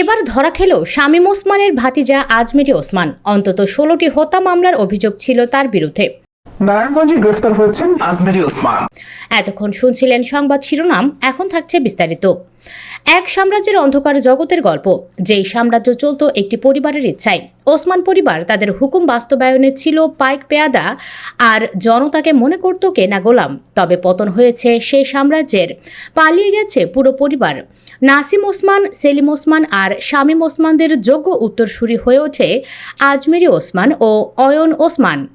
এবার ধরা খেল শামীম ওসমানের ভাতিজা আজমেরি ওসমান। অন্তত ষোলোটি হত্যা মামলার অভিযোগ ছিল তার বিরুদ্ধে। নারায়ণগঞ্জে গ্রেফতার হয়েছেন আজমেরি ওসমান। এতক্ষণ শুনছিলেন সংবাদ শিরোনাম এখন থাকছে বিস্তারিত। এক সাম্রাজ্যের অন্ধকার জগতের গল্প যেই সাম্রাজ্য চলত একটি পরিবারের ইচ্ছায়। ওসমান পরিবার তাদের হুকুম বাস্তবায়নে ছিল পাইক পেয়াদা আর জনতাকে মনে করত কেনা গোলাম। তবে পতন হয়েছে সেই সাম্রাজ্যের পালিয়ে গেছে পুরো পরিবার। নাসিম ওসমান, সেলিম ওসমান আর শামীম ওসমানদের যোগ্য উত্তরসূরি হয়ে ওঠে আজমেরি ওসমান ও অয়ন ওসমান।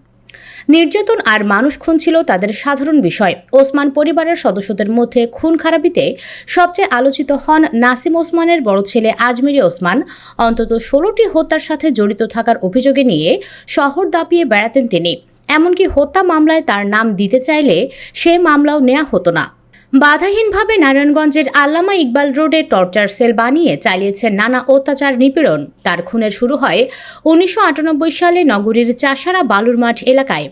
নির্যাতন আর মানুষ খুন ছিল তাদের সাধারণ বিষয়। ওসমান পরিবারের সদস্যদের মধ্যে খুন খারাপিতে সবচেয়ে আলোচিত হন নাসিম ওসমানের বড় ছেলে আজমিরি ওসমান। অন্তত ষোলোটি হত্যার সাথে জড়িত থাকার অভিযোগে নিয়ে শহর দাপিয়ে বেড়াতেন তিনি। এমনকি হত্যা মামলায় তার নাম দিতে চাইলে সে মামলাও নেওয়া হতো না। বাধাহীনভাবে নারায়ণগঞ্জের আল্লামা ইকবাল রোডে টর্চার সেল বানিয়ে চালিয়েছে নানা অত্যাচার নিপীড়ন। তার খুনের শুরু হয় উনিশশো আটানব্বই সালে নগরীর চাষারা বালুর মাঠ এলাকায়।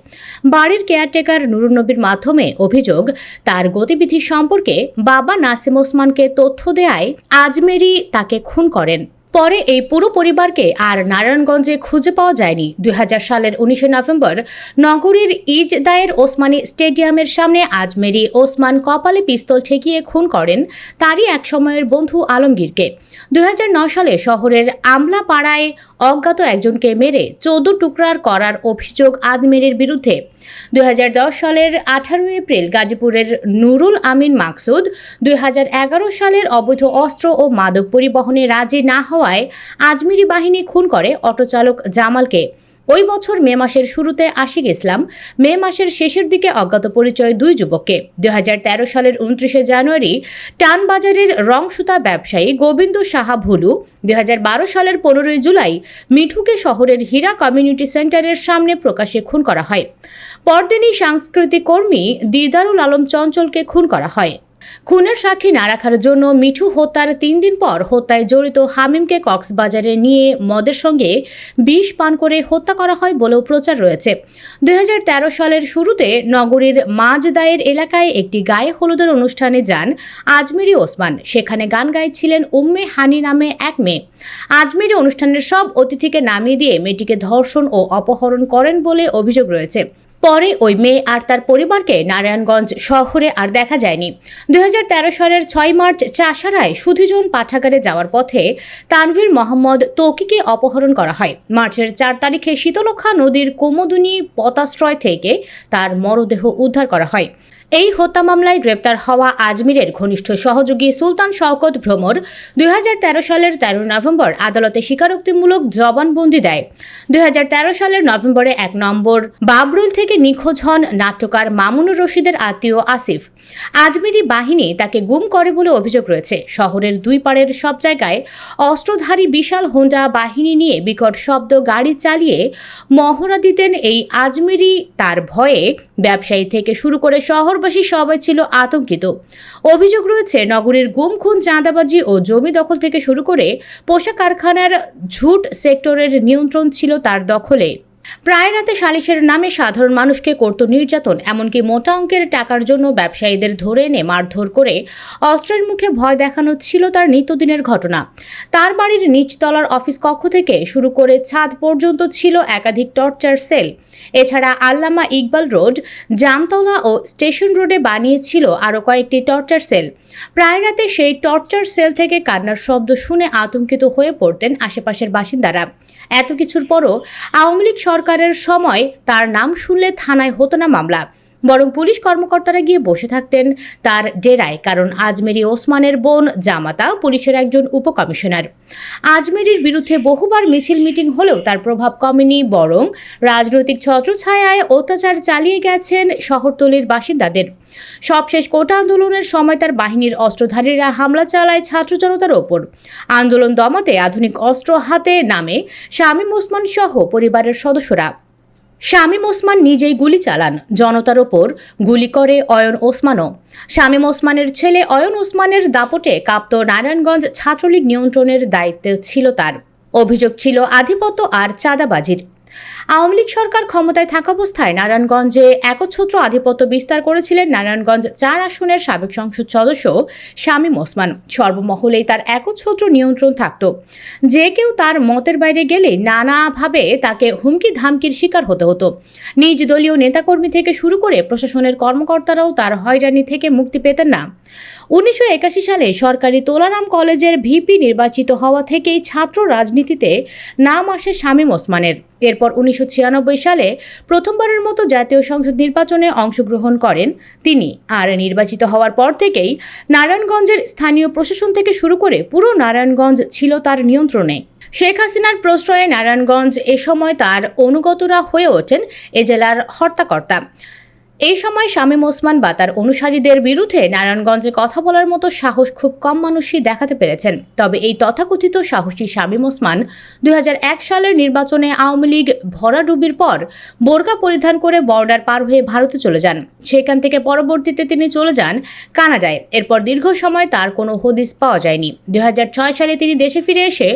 বাড়ির কেয়ারটেকার নুরুন্নবীর মাধ্যমে অভিযোগ, তার গতিবিধি সম্পর্কে বাবা নাসিম ওসমানকে তথ্য দেয়ায় আজমেরি তাকে খুন করেন। পরে এই পুরো পরিবারকে আর নারায়ণগঞ্জে খুঁজে পাওয়া যায়নি। দুই হাজার সালের উনিশে নভেম্বর নগরীর ইজদায়ের ওসমানী স্টেডিয়ামের সামনে আজমেরি ওসমান কপালে পিস্তল ঠেকিয়ে খুন করেন তারই এক সময়ের বন্ধু আলমগীরকে। দুই সালে শহরের আমলাপাড়ায় অজ্ঞাত একজনকে মেরে চৌদ্দ টুকরার করার অভিযোগ আজমেরের বিরুদ্ধে। দুই হাজার দশ সালের আঠারো এপ্রিল গাজীপুরের নুরুল আমিন মাকসুদ দুই হাজার এগারো সালের অবৈধ অস্ত্র ও মাদক পরিবহনে রাজি না হওয়ায় আজমিরি বাহিনী খুন করে অটোচালক জামালকে। ওই বছর মে মাসের শুরুতে আশিক ইসলাম, মে মাসের শেষের দিকে অজ্ঞাত পরিচয় দুই যুবককে। দুই সালের উনত্রিশে জানুয়ারি টানবাজারের রংসুতা ব্যবসায়ী গোবিন্দ সাহা ভুলু, দুই হাজার বারো সালের পনেরোই জুলাই মিঠুকে শহরের হীরা কমিউনিটি সেন্টারের সামনে প্রকাশ্যে খুন করা হয়। পরদিনই সাংস্কৃতিক কর্মী দিদারুল আলম চঞ্চলকে খুন করা হয়। খুনের সাক্ষী না রাখার জন্য মিঠু হত্যার তিন দিন পর হত্যায় জড়িত হামিমকে কক্সবাজারে নিয়ে মদের সঙ্গে বিষ পান করে হত্যা করা হয় বলেও প্রচার রয়েছে। দুই হাজার তেরো সালের শুরুতে নগরীর মাজদায়ের এলাকায় একটি গায়ে হলুদের অনুষ্ঠানে যান আজমিরি ওসমান। সেখানে গান গাইছিলেন উম্মে হানি নামে এক মেয়ে। আজমিরি অনুষ্ঠানের সব অতিথিকে নামিয়ে দিয়ে মেয়েটিকে ধর্ষণ ও অপহরণ করেন বলে অভিযোগ রয়েছে। পরে ওই মেয়ে আর তার পরিবারকে নারায়ণগঞ্জ শহরে আর দেখা যায়নি। দু হাজার তেরো সালের ছয় মার্চ চাষারায় সুধিজন পাঠাগারে যাওয়ার পথে তানভীর মোহাম্মদ তকিকে অপহরণ করা হয়। মার্চের চার তারিখে শীতলক্ষা নদীর কোমদুনি পতাশ্রয় থেকে তার মরদেহ উদ্ধার করা হয়। এই হত্যা মামলায় গ্রেপ্তার হওয়া আজমিরের ঘনিষ্ঠ সহযোগী সুলতান শওকত ভ্রমর দু হাজার তেরো সালের তেরো নভেম্বর আদালতে স্বীকারোক্তিমূলক জবানবন্দি দেয়। দু হাজার তেরো সালের নভেম্বরে এক নম্বর বাবরুল থেকে নিখোঁজ হন নাট্যকার মামুনুর রশিদের আত্মীয় আসিফ। আজমিরি বাহিনী তাকে গুম করে বলে অভিযোগ রয়েছে। শহরের দুই পাড়ের সব জায়গায় অস্ত্রধারী বিশাল হোন্ডা বাহিনী নিয়ে বিকট শব্দ গাড়ি চালিয়ে মহড়া দিতেন এই আজমিরি। তার ভয়ে ব্যবসায়ী থেকে শুরু করে শহরবাসী সবাই ছিল আতঙ্কিত। অভিযোগ রয়েছে, নগরের গুম, খুন, চাঁদাবাজি ও জমি দখল থেকে শুরু করে পোশাক কারখানার ঝুট সেক্টরের নিয়ন্ত্রণ ছিল তার দখলে। প্রায় রাতে সালিশের নামে সাধারণ মানুষকে করত নির্যাতন, এমনকি মোটা অঙ্কের টাকার জন্য ব্যবসায়ীদের ধরে এনে মারধর করে অস্ত্রের মুখে ভয় দেখানো ছিল তার নিত্যদিনের ঘটনা। তার বাড়ির নিচতলার অফিস কক্ষ থেকে শুরু করে ছাদ পর্যন্ত ছিল একাধিক টর্চার সেল। এছাড়া আল্লামা ইকবাল রোড, জামতলা ও স্টেশন রোডে বানিয়েছিল আরও কয়েকটি টর্চার সেল। প্রায় রাতে সেই টর্চার সেল থেকে কান্নার শব্দ শুনে আতঙ্কিত হয়ে পড়তেন আশেপাশের বাসিন্দারা। এত কিছুর পরও আওয়ামী লীগ সরকারের সময় তার নাম শুনলে থানায় হতো না মামলা। বরং পুলিশ কর্মকর্তারা গিয়ে বসে থাকতেন তার ডেরায়, কারণ আজমেরি ওসমানের বোন জামাতা পুলিশের একজন উপকমিশনার। আজমেরির বিরুদ্ধে বহুবার মিছিল মিটিং হলেও তার প্রভাব কমেনি, বরং রাজনৈতিক ছত্রছায়ায় অত্যাচার চালিয়ে গেছেন শহরতলির বাসিন্দাদের। সবশেষ কোটা আন্দোলনের সময় তার বাহিনীর অস্ত্রধারীরা হামলা চালায় ছাত্র জনতার ওপর। আন্দোলন দমাতে আধুনিক অস্ত্র হাতে নামে শামীম ওসমান সহ পরিবারের সদস্যরা। শামীম ওসমান নিজেই গুলি চালান। জনতার ওপর গুলি করে অয়ন ওসমানও। শামীম ওসমানের ছেলে অয়ন ওসমানের দাপটে কাপ্ত নারায়ণগঞ্জ ছাত্রলীগ নিয়ন্ত্রণের দায়িত্ব ছিল তার। অভিযোগ ছিল আধিপত্য আর চাঁদাবাজির। আওয়ামী লীগ সরকার ক্ষমতায় থাকা অবস্থায় নারায়ণগঞ্জে একচ্ছত্র আধিপত্য বিস্তার করেছিলেন নারায়ণগঞ্জ চার আসনের সাবেক সংসদ সদস্য শামীম ওসমান। সর্বমহলেই তার একচ্ছত্র নিয়ন্ত্রণ থাকত। যে কেউ তার মতের বাইরে গেলে নানাভাবে তাকে হুমকি ধামকির শিকার হতে হতো। নিজ দলীয় নেতাকর্মী থেকে শুরু করে প্রশাসনের কর্মকর্তারাও তার হয়রানি থেকে মুক্তি পেতেন না। উনিশশো একাশি সালে সরকারি তোলারাম কলেজের ভিপি নির্বাচিত হওয়া থেকেই ছাত্র রাজনীতিতে নাম আসে শামীম ওসমানের। এরপর উনিশশো ছিয়ানব্বই সালে প্রথমবারের মতো জাতীয় সংসদ নির্বাচনে অংশগ্রহণ করেন তিনি। আর নির্বাচিত হওয়ার পর থেকেই নারায়ণগঞ্জের স্থানীয় প্রশাসন থেকে শুরু করে পুরো নারায়ণগঞ্জ ছিল তার নিয়ন্ত্রণে। শেখ হাসিনার প্রশ্রয়ে নারায়ণগঞ্জ এ সময় তার অনুগতরা হয়ে ওঠেন এ জেলার হর্তাকর্তা। এই সময় শামীম ওসমান বা তার অনুসারীদের বিরুদ্ধে নারায়ণগঞ্জে কথা বলার মতো সাহস খুব কম মানুষই দেখাতে পেরেছেন। তবে এই তথাকথিত সাহসী শামীম ওসমান দুই হাজার এক সালের নির্বাচনে আওয়ামী লীগ ভরাডুবির পর বোরকা পরিধান করে বর্ডার পার হয়ে ভারতে চলে যান। সেখান থেকে পরবর্তীতে তিনি চলে যান কানাডায়। এরপর দীর্ঘ সময় তার কোনো হদিস পাওয়া যায়নি। দুই হাজার ছয় সালে তিনি দেশে ফিরে এসে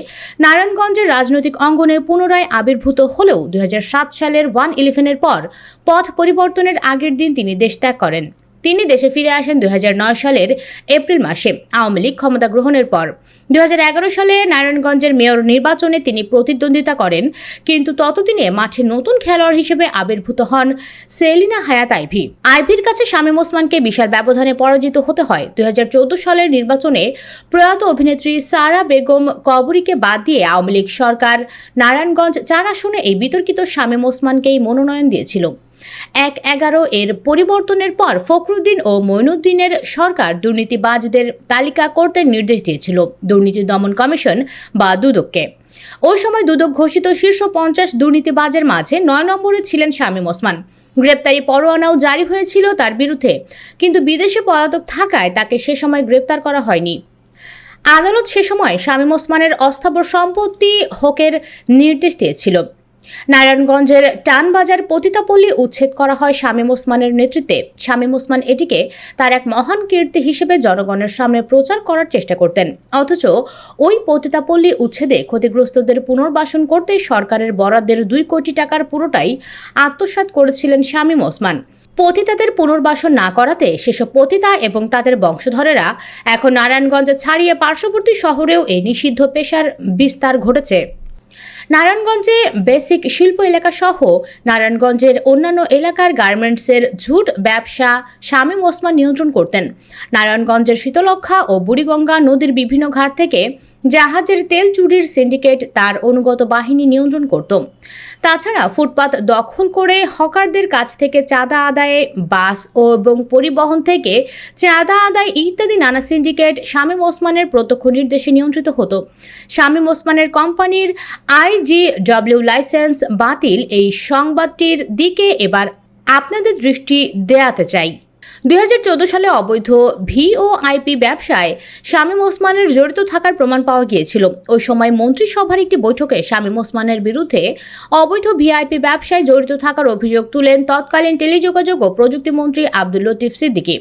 নারায়ণগঞ্জের রাজনৈতিক অঙ্গনে পুনরায় আবির্ভূত হলেও দুই হাজার সাত সালের ওয়ান ইলেভেনের পর পথ পরিবর্তনের আগের দিন তিনি দেশ ত্যাগ করেন। তিনি দেশে ফিরে আসেন দুই হাজার নয় সালের এপ্রিল মাসে, আওয়ামী লীগ ক্ষমতা গ্রহণের পর। দুই হাজার এগারো সালে নারায়ণগঞ্জের মেয়র নির্বাচনে তিনি প্রতিদ্বন্দ্বিতা করেন, কিন্তু ততদিনে মাঠে নতুন খেলোয়াড় হিসেবে আবির্ভূত হন সেলিনা হায়াত আইভি। আইভির কাছে শামীম ওসমানকে বিশাল ব্যবধানে পরাজিত হতে হয়। দুই হাজার চোদ্দ সালের নির্বাচনে প্রয়াত অভিনেত্রী সারা বেগম কবরীকে বাদ দিয়ে আওয়ামী লীগ সরকার নারায়ণগঞ্জ চার আসনে এই বিতর্কিত শামীম ওসমানকেই মনোনয়ন দিয়েছিল। এক এগারো এর পরিবর্তনের পর ফখরুদ্দিন ও মঈনুদ্দিনের সরকার দুর্নীতিবাজদের তালিকা করতে নির্দেশ দিয়েছিল। দুর্নীতি দমন কমিশন বা দুদককে। ওই সময় দুদক ঘোষিত শীর্ষ পঞ্চাশ দুর্নীতিবাজের মাঝে নয় নম্বরে ছিলেন শামীম ওসমান। গ্রেপ্তারি পরোয়ানাও জারি হয়েছিল তার বিরুদ্ধে, কিন্তু বিদেশে পলাতক থাকায় তাকে সে সময় গ্রেপ্তার করা হয়নি। আদালত সে সময় শামীম ওসমানের অস্থাবর সম্পত্তি হকের নির্দেশ দিয়েছিল। নারায়ণগঞ্জের টানবাজার পতিতাপল্লী উচ্ছেদ করা হয় শামীম ওসমানের নেতৃত্বে। শামীম ওসমান এটিকে তার এক মহান কীর্তি হিসেবে জনগণের সামনে প্রচার করার চেষ্টা করতেন। অথচ ওই পতিতাপল্লী উচ্ছেদে ক্ষতিগ্রস্তদের পুনর্বাসন করতে সরকারের বরাদ্দের দুই কোটি টাকার পুরোটাই আত্মসাৎ করেছিলেন শামীম ওসমান। পতিতাদের পুনর্বাসন না করাতে সেসব পতিতা এবং তাদের বংশধরেরা এখন নারায়ণগঞ্জ ছাড়িয়ে পার্শ্ববর্তী শহরেও এই নিষিদ্ধ পেশার বিস্তার ঘটেছে। নারায়ণগঞ্জে বেসিক শিল্প এলাকা সহ নারায়ণগঞ্জের অন্যান্য এলাকার গার্মেন্টসের ঝুট ব্যবসা শামীম ওসমান নিয়ন্ত্রণ করতেন। নারায়ণগঞ্জের শীতলক্ষা ও বুড়িগঙ্গা নদীর বিভিন্ন ঘাট থেকে জাহাজের তেল চুরির সিন্ডিকেট তার অনুগত বাহিনী নিয়ন্ত্রণ করত। তাছাড়া ফুটপাত দখল করে হকারদের কাছ থেকে চাঁদা আদায়ে, বাস ও এবং পরিবহন থেকে চাঁদা আদায় ইত্যাদি নানা সিন্ডিকেট শামীম ওসমানের প্রত্যক্ষ নির্দেশে নিয়ন্ত্রিত হতো। শামীম ওসমানের কোম্পানির আইজি আইজিডব্লিউ লাইসেন্স বাতিল এই সংবাদটির দিকে এবার আপনাদের দৃষ্টি দেয়াতে চাই। দু হাজার চৌদ্দ সালে অবৈধ ভিওআইপি ব্যবসায় শামীম ওসমানের জড়িত থাকার প্রমাণ পাওয়া গিয়েছিল। ওই সময় মন্ত্রিসভার একটি বৈঠকে শামীম ওসমানের বিরুদ্ধে অবৈধ ভিআইপি ব্যবসায় জড়িত থাকার অভিযোগ তুলেন তৎকালীন টেলিযোগাযোগ ও প্রযুক্তিমন্ত্রী আব্দুল লতিফ সিদ্দিকী।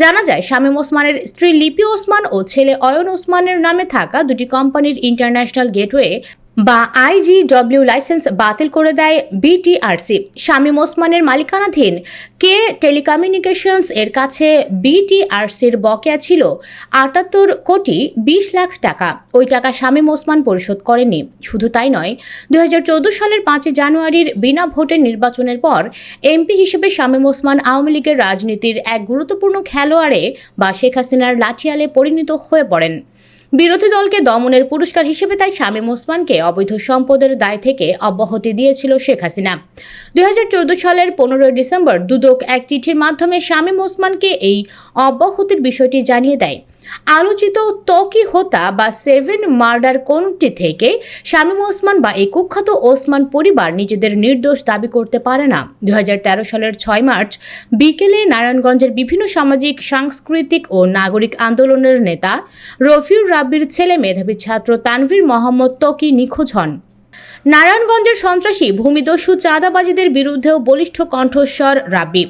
জানা যায়, শামীম ওসমানের স্ত্রী লিপি ওসমান ও ছেলে অয়ন ওসমানের নামে থাকা দুটি কোম্পানির ইন্টারন্যাশনাল গেটওয়ে বা আইজিডব্লিউ লাইসেন্স বাতিল করে দেয় বিটিআরসি শামীম ওসমানের মালিকানাধীন কে টেলিকমিউনিকেশনস এর কাছে বিটিআরসির বকেয়া ছিল আটাত্তর কোটি বিশ লাখ টাকা। ওই টাকা শামীম ওসমান পরিশোধ করেনি শুধু তাই নয়, দুই সালের পাঁচই জানুয়ারির বিনা ভোটের নির্বাচনের পর এমপি হিসেবে শামীম ওসমান আওয়ামী লীগের রাজনীতির এক গুরুত্বপূর্ণ খেলোয়াড়ে বা শেখ হাসিনার লাঠিয়ালে পরিণত হয়ে পড়েন। বিরোধী দলকে দমনের পুরস্কার হিসেবে তাই শামীম ওসমানকে অবৈধ সম্পদের দায় থেকে অব্যাহতি দিয়েছিল শেখ হাসিনা। দুই হাজার চোদ্দ সালের পনেরোই ডিসেম্বর দুদক এক চিঠির মাধ্যমে শামীম ওসমানকে এই অব্যাহতির বিষয়টি জানিয়ে দেয়। আলোচিত তকি হোতা বা সেভেন মার্ডার কোনটি থেকে শামীম ওসমান বা এই কুখ্যাত ওসমান পরিবার নিজেদের নির্দোষ দাবি করতে পারে না? দু হাজার তেরো সালের ছয় মার্চ বিকেলে নারায়ণগঞ্জের বিভিন্ন সামাজিক, সাংস্কৃতিক ও নাগরিক আন্দোলনের নেতা রফিউর রাব্বির ছেলে মেধাবী ছাত্র তানভীর মোহাম্মদ তকি নিখোঁজ হন। নারায়ণগঞ্জের সন্ত্রাসী ভূমিদস্যু চাঁদাবাজিদের বিরুদ্ধেও বলিষ্ঠ কণ্ঠস্বর রাব্বি।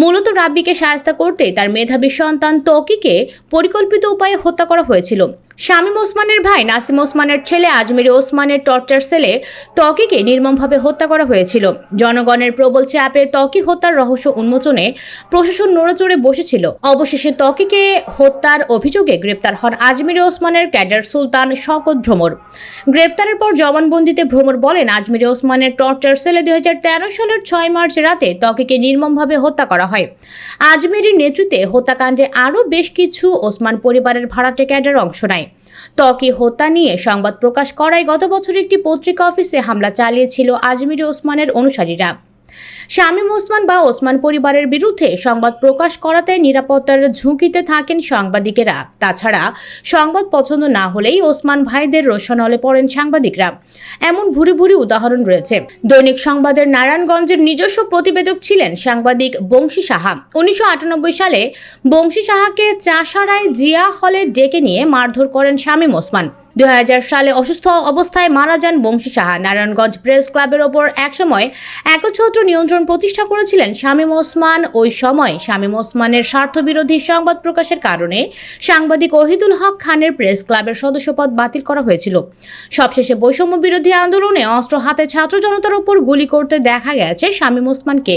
মূলত রাব্বিকে সাহায্য করতে তার মেধাবী সন্তান তকিকে পরিকল্পিত উপায়ে হত্যা করা হয়েছিল। শামীম ওসমানের ভাই নাসিম ওসমানের ছেলে আজমির ওসমানের টর্চার সেলে ত্বকিকে নির্মমভাবে হত্যা করা হয়েছিল। জনগণের প্রবল চাপে ত্বকি হত্যার রহস্য উন্মোচনে প্রশাসন নড়েচড়ে বসেছিল। অবশেষে ত্বকিকে হত্যার অভিযোগে গ্রেপ্তার হন আজমির ওসমানের ক্যাডার সুলতান শকত ভ্রমর। গ্রেপ্তারের পর জবানবন্দিতে ভ্রমর বলেন আজমির ওসমানের টর্চার সেলে দুই হাজার তেরো সালের ছয় মার্চ রাতে ত্বকিকে নির্মমভাবে হত্যা করা হয়। আজমিরের নেতৃত্বে হত্যাকাণ্ডে আরও বেশ কিছু ওসমান পরিবারের ভাড়াটে ক্যাডার অংশ নেয়। ত্বকি হত্যা নিয়ে সংবাদ প্রকাশ করায় গত বছর একটি পত্রিকা অফিসে হামলা চালিয়েছিল আজমির ওসমানের অনুসারীরা। শামীম ওসমান বা ওসমান পরিবারের বিরুদ্ধে সংবাদ প্রকাশ করাতে নিরাপত্তার ঝুঁকিতে থাকেন সাংবাদিকেরা। তাছাড়া সংবাদ পছন্দ না হলেই ওসমান ভাইদের রোশনলে পড়েন সাংবাদিকরা। এমন ভুরি ভুরি উদাহরণ রয়েছে। দৈনিক সংবাদের নারায়ণগঞ্জের নিজস্ব প্রতিবেদক ছিলেন সাংবাদিক বংশী সাহা। উনিশশো আটানব্বই সালে বংশী সাহাকে চাষারায় জিয়া হলে ডেকে নিয়ে মারধর করেন শামীম ওসমান। দু হাজার সালে অসুস্থ অবস্থায় মারা যান বংশী সাহা। নারায়ণগঞ্জ প্রেস ক্লাবের ওপর একসময় একচ্ছত্র নিয়ন্ত্রণ প্রতিষ্ঠা করেছিলেন শামীম ওসমান। ওই সময় শামীম ওসমানের স্বার্থবিরোধী সংবাদ প্রকাশের কারণে সাংবাদিক ওহিদুল হক খানের প্রেস ক্লাবের সদস্যপদ বাতিল করা হয়েছিল। সবশেষে বৈষম্য বিরোধী আন্দোলনে অস্ত্র হাতে ছাত্র জনতার উপর গুলি করতে দেখা গেছে শামীম ওসমানকে।